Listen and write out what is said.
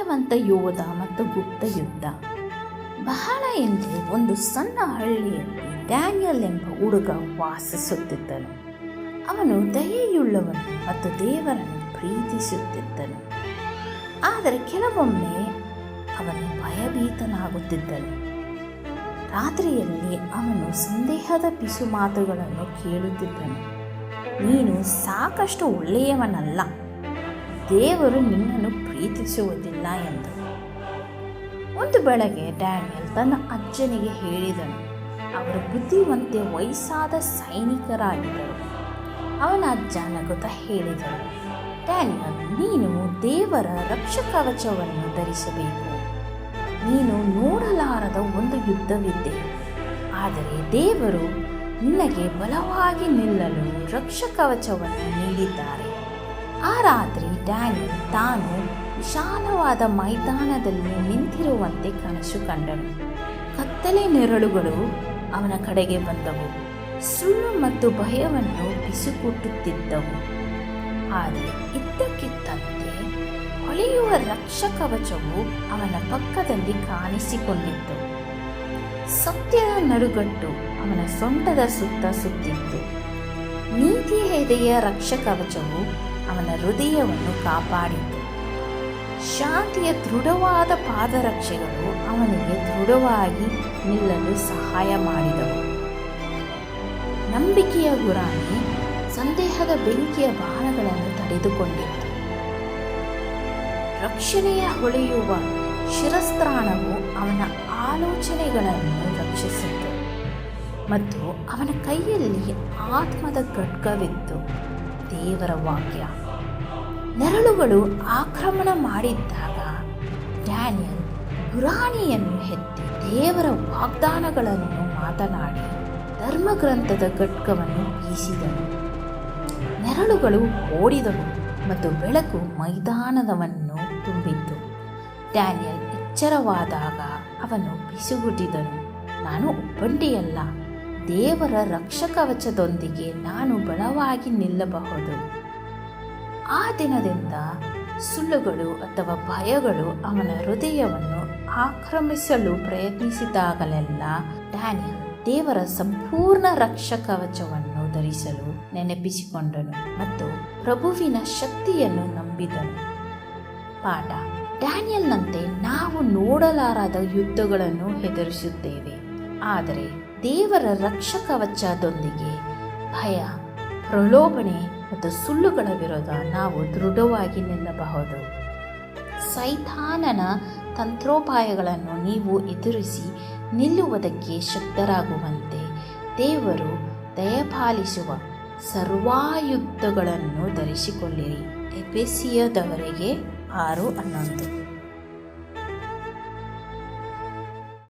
ಧೈರ್ಯವಂತ ಯೋಧ ಮತ್ತು ಗುಪ್ತ ಯುದ್ಧ ಬಹಳ ಹಿಂದೆ ಒಂದು ಸಣ್ಣ ಹಳ್ಳಿಯಲ್ಲಿ ಡ್ಯಾನಿಯಲ್ ಎಂಬ ಹುಡುಗ ವಾಸಿಸುತ್ತಿದ್ದನು. ಅವನು ದಯೆಯುಳ್ಳವನು ಮತ್ತು ದೇವರನ್ನು ಪ್ರೀತಿಸುತ್ತಿದ್ದನು. ಆದರೆ ಕೆಲವೊಮ್ಮೆ ಅವನು ಭಯಭೀತನಾಗುತ್ತಿದ್ದನು. ರಾತ್ರಿಯಲ್ಲಿ ಅವನು ಸಂದೇಹದ ಪಿಸು ಮಾತುಗಳನ್ನು ಕೇಳುತ್ತಿದ್ದನು. ನೀನು ಸಾಕಷ್ಟು ಒಳ್ಳೆಯವನಲ್ಲ. ದೇವರು ನಿನ್ನನ್ನು ಪ್ರೀತಿಸುವುದಿಲ್ಲ ಎಂದು. ಒಂದು ಬೆಳಗ್ಗೆ ಡ್ಯಾನಿಯಲ್ ತನ್ನ ಅಜ್ಜನಿಗೆ ಹೇಳಿದನು. ಅವರು ಬುದ್ಧಿವಂತೆ ವಯಸ್ಸಾದ ಸೈನಿಕರಾಗಿದ್ದರು. ಅವನ ಅಜ್ಜ ನಗುತ್ತ ಹೇಳಿದರು ಡ್ಯಾನಿಯಲ್, ನೀನು ದೇವರ ರಕ್ಷಕವಚವನ್ನು ಧರಿಸಬೇಕು. ನೀನು ನೋಡಲಾರದ ಒಂದು ಯುದ್ಧವಿದ್ದೆ ಆದರೆ ದೇವರು ನಿನಗೆ ಬಲವಾಗಿ ನಿಲ್ಲಲು ರಕ್ಷಕವಚವನ್ನು ನೀಡಿದ್ದಾರೆ. ಆ ರಾತ್ರಿ ಡ್ಯಾನಿಯಲ್ ತಾನು ವಿಶಾಲವಾದ ಮೈದಾನದಲ್ಲಿ ನಿಂತಿರುವಂತೆ ಕನಸು ಕಂಡನು ಕತ್ತಲೆ ನೆರಳುಗಳು ಅವನ ಕಡೆಗೆ ಬಂದವು. ಸುಳ್ಳು ಮತ್ತು ಭಯವನ್ನು ಬಿಸುಕುಟ್ಟುತ್ತಿದ್ದವು. ಆದರೆ ಇದ್ದಕ್ಕಿದ್ದಂತೆ ಹೊಳೆಯುವ ರಕ್ಷಕವಚವು ಅವನ ಪಕ್ಕದಲ್ಲಿ ಕಾಣಿಸಿಕೊಂಡಿತ್ತು. ಸತ್ಯದ ನಡುಗಟ್ಟು ಅವನ ಸೊಂಟದ ಸುತ್ತ ಸುತ್ತಿತ್ತು. ನೀತಿಯ ಎದೆಯ ರಕ್ಷಕವಚವು ಅವನ ಹೃದಯವನ್ನು ಕಾಪಾಡಿತು. ಶಾಂತಿಯ ದೃಢವಾದ ಪಾದರಕ್ಷೆಗಳು ಅವನಿಗೆ ದೃಢವಾಗಿ ನಿಲ್ಲಲು ಸಹಾಯ ಮಾಡಿದವು. ನಂಬಿಕೆಯ ಗುರಾಣಿ ಸಂದೇಹದ ಬೆಂಕಿಯ ಬಾಣಗಳನ್ನು ತಡೆದುಕೊಂಡಿತ್ತು. ರಕ್ಷಣೆಯ ಹೊಳೆಯುವ ಶಿರಸ್ತ್ರಾಣವು ಅವನ ಆಲೋಚನೆಗಳನ್ನು ರಕ್ಷಿಸಿತು ಮತ್ತು ಅವನ ಕೈಯಲ್ಲಿ ಆತ್ಮದ ಖಡ್ಗವಿತ್ತು ದೇವರ ವಾಕ್ಯ. ನೆರಳುಗಳು ಆಕ್ರಮಣ ಮಾಡಿದ್ದಾಗ ಡ್ಯಾನಿಯಲ್ ಗುರಾಣಿಯನ್ನು ಎತ್ತಿ ದೇವರ ವಾಗ್ದಾನಗಳನ್ನು ಮಾತನಾಡಿ ಧರ್ಮಗ್ರಂಥದ ಘಟ್ಕವನ್ನು ಬೀಸಿದನು. ನೆರಳುಗಳು ಓಡಿದವು ಮತ್ತು ಬೆಳಕು ಮೈದಾನದವನ್ನು ತುಂಬಿತ್ತು. ಡ್ಯಾನಿಯಲ್ ಎಚ್ಚರವಾದಾಗ ಅವನು ಬಿಸುಗುಟ್ಟಿದನು. ನಾನು ಒಬ್ಬಂಟಿಯಲ್ಲ, ದೇವರ ರಕ್ಷಕವಚದೊಂದಿಗೆ ನಾನು ಬಲವಾಗಿ ನಿಲ್ಲಬಹುದು. ಆ ದಿನದಿಂದ ಸುಳ್ಳುಗಳು ಅಥವಾ ಭಯಗಳು ಅವನ ಹೃದಯವನ್ನು ಆಕ್ರಮಿಸಲು ಪ್ರಯತ್ನಿಸಿದಾಗಲೆಲ್ಲ ಡ್ಯಾನಿಯಲ್ ದೇವರ ಸಂಪೂರ್ಣ ರಕ್ಷಕವಚವನ್ನು ಧರಿಸಲು ನೆನಪಿಸಿಕೊಂಡನು ಮತ್ತು ಪ್ರಭುವಿನ ಶಕ್ತಿಯನ್ನು ನಂಬಿದನು. ಪಾಠ. ಡ್ಯಾನಿಯಲ್ನಂತೆ ನಾವು ನೋಡಲಾರದ ಯುದ್ಧಗಳನ್ನು ಹೆದರಿಸುತ್ತೇವೆ. ಆದರೆ ದೇವರ ರಕ್ಷಕವಚದೊಂದಿಗೆ ಭಯ ಪ್ರಲೋಭನೆ ಮತ್ತು ಸುಳ್ಳುಗಳ ವಿರುದ್ಧ ನಾವು ದೃಢವಾಗಿ ನಿಲ್ಲಬಹುದು. ಸೈತಾನನ ತಂತ್ರೋಪಾಯಗಳನ್ನು ನೀವು ಎದುರಿಸಿ ನಿಲ್ಲುವುದಕ್ಕೆ ಶಕ್ತರಾಗುವಂತೆ ದೇವರು ದಯಪಾಲಿಸುವ ಸರ್ವಾಯುದ್ಧಗಳನ್ನು ಧರಿಸಿಕೊಳ್ಳಿರಿ. ಎಪೆಸಿಯದವರೆಗೆ ಆರು ಹನ್ನೊಂದು.